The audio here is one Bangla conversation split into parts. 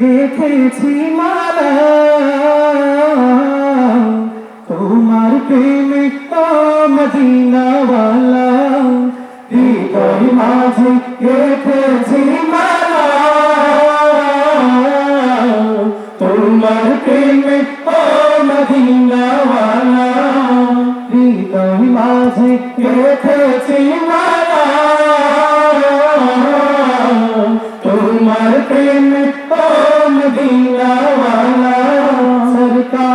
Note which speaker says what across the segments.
Speaker 1: গেথেছি মালা। তোমার প্রেমে মদিনাওয়ালা। হৃদয় মাঝে গেথেছি মালা। তোমার প্রেমে মদিনাওয়ালা। হৃদয় মাঝে গেথেছি মালা।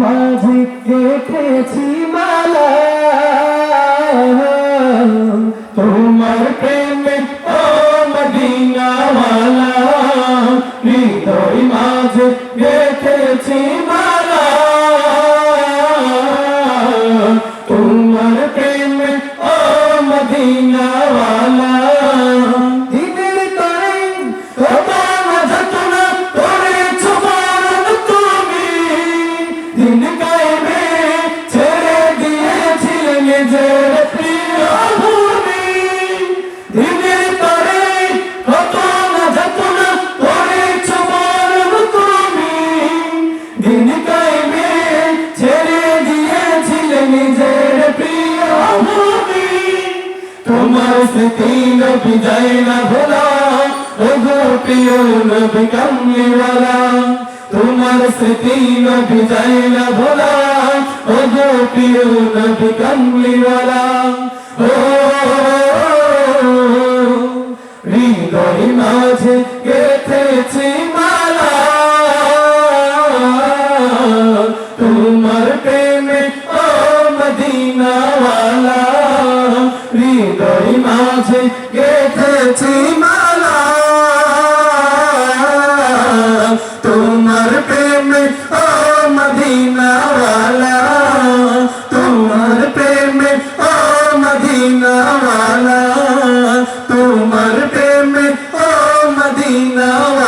Speaker 1: মাঝে গেথেছি মালা। তোমার স্মৃতি নবী যায় না ভোলা ও গো প্রিয় নবী কামলিওয়ালা, তোমার স্মৃতি নবী যায় না ভোলা ও গো প্রিয় নবী কামলিওয়ালা, ও হৃদয় মাঝে গেথেছি মালা, তোমার প্রেমে ও মদিনাওয়ালা মাঝে গেঁথেছি মালা। তোমার প্রেমে ও মদিনাওয়ালা। তোমার প্রেমে ও মদিনাওয়ালা। তোমার প্রেমে মদিনাওয়ালা।